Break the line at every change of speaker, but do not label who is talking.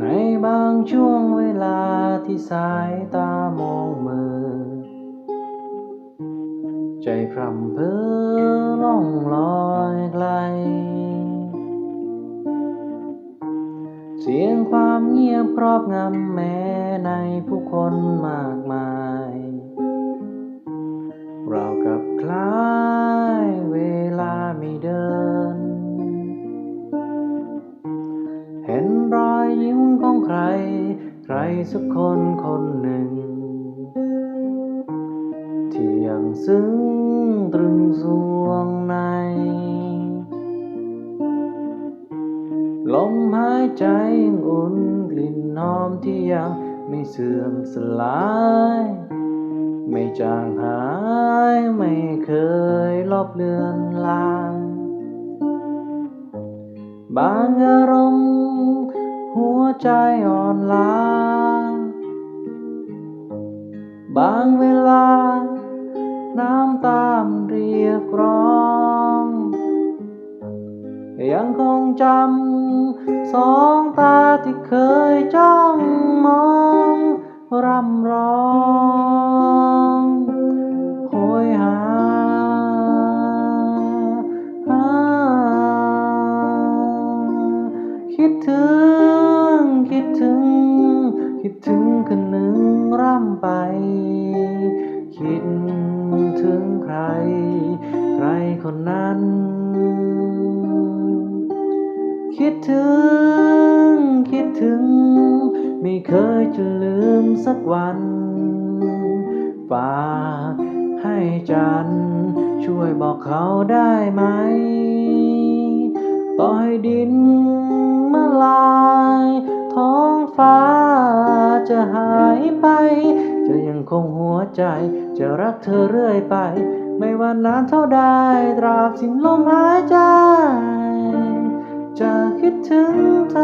ในบางช่วงเวลาที่สายตามองมือ ใจพร่ำเพ้อล่องลอยไกล เสียงความเงียบครอบงำแม้ในผู้คนมากมาย เรากับคล้า สักคนคนหนึ่ง ที่ยังซึ้งตรึงสวงใน ลมหายใจยังอุ่นกลิ่นหอมที่ยังไม่เสื่อมสลาย ไม่จางหายไม่เคยลบเลือนลางบางอารมณ์หัวใจอ่อนล้า บางเวลา น้ำตามเรียกร้อง ยังคงจำสองตาที่เคยจ้องมองรำร้องโหยหาหาคิดถึง ใครใครคนนั้น คิดถึง คิดถึง ไม่เคยจะลืมสักวันฝากให้จัน ช่วยบอกเขาได้ไหม ต่อให้ดินมาลาย ท้องฟ้าจะหายไป จะยังคงหัวใจ จะรักเธอเรื่อยไป ไม่ว่านานเท่าใดตราบสิ้นลมหายใจ จะคิดถึงเธอ